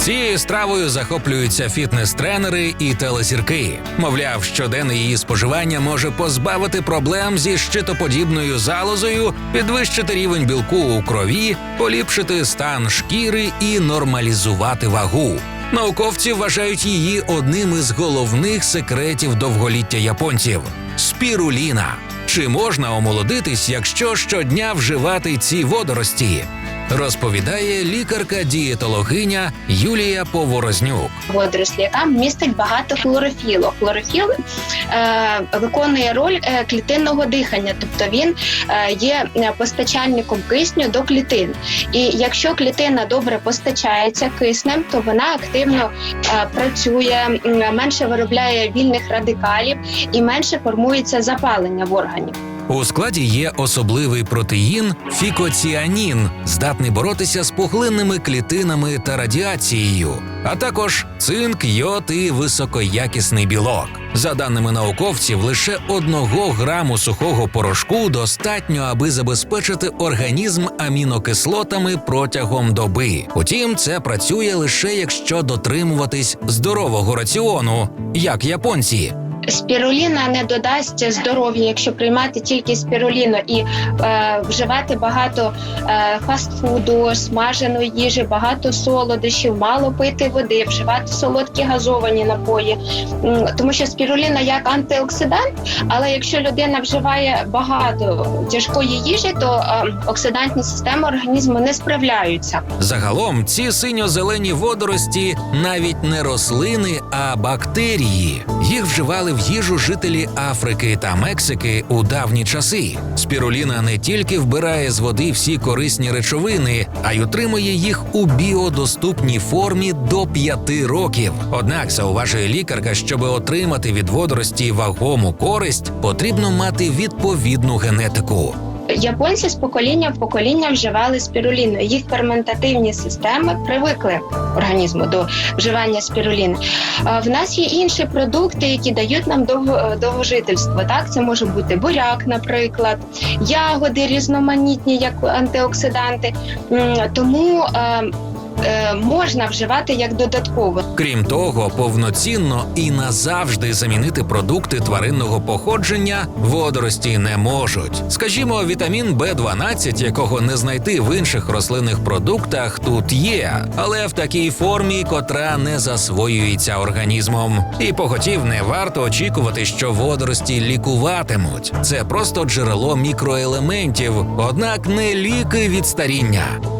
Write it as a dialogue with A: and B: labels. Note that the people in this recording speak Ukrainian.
A: Цією стравою захоплюються фітнес-тренери і телезірки. Мовляв, щоденне її споживання може позбавити проблем зі щитоподібною залозою, підвищити рівень білку у крові, поліпшити стан шкіри і нормалізувати вагу. Науковці вважають її одним із головних секретів довголіття японців спіруліна. Чи можна омолодитись, якщо щодня вживати ці водорості? Розповідає лікарка-дієтологиня Юлія Поворознюк.
B: водорослі, яка містить багато хлорофілу. Хлорофіл е, виконує роль е, клітинного дихання, тобто він е, є постачальником кисню до клітин. І якщо клітина добре постачається киснем, то вона активно е, працює, менше виробляє вільних радикалів і менше формується запалення в органі.
A: У складі є особливий протеїн фікоціанін, здатний боротися з пухлинними клітинами та радіацією, а також цинк, йод і високоякісний білок. За даними науковців, лише одного граму сухого порошку достатньо, аби забезпечити організм амінокислотами протягом доби. Утім, це працює лише якщо дотримуватись здорового раціону, як японці.
B: Спіруліна не додасть здоров'я, якщо приймати тільки спіруліну і е, вживати багато е, фастфуду, смаженої їжі, багато солодощів, мало пити води, вживати солодкі газовані напої. Тому що спіруліна як антиоксидант, але якщо людина вживає багато тяжкої їжі, то е, оксидантні системи організму не справляються.
A: Загалом ці синьо-зелені водорості навіть не рослини, а бактерії. Їх вживали в їжу жителі Африки та Мексики у давні часи. Спіруліна не тільки вбирає з води всі корисні речовини, а й утримує їх у біодоступній формі до 5 років. Однак зауважує лікарка, щоб отримати від водорості вагому користь, потрібно мати відповідну генетику.
B: Японці з покоління в покоління вживали спіруліну. Їх ферментативні системи привикли організму до вживання спіруліни. В нас є інші продукти, які дають нам довго, довгожительство. Так, це може бути буряк, наприклад, ягоди різноманітні, як антиоксиданти. Тому е, е, можна вживати як додатково.
A: Крім того, повноцінно і назавжди замінити продукти тваринного походження водорості не можуть. Скажімо, вітамін Б12, якого не знайти в інших рослинних продуктах, тут є, але в такій формі, котра не засвоюється організмом. І похотів не варто очікувати, що водорості лікуватимуть. Це просто джерело мікроелементів, однак не ліки від старіння.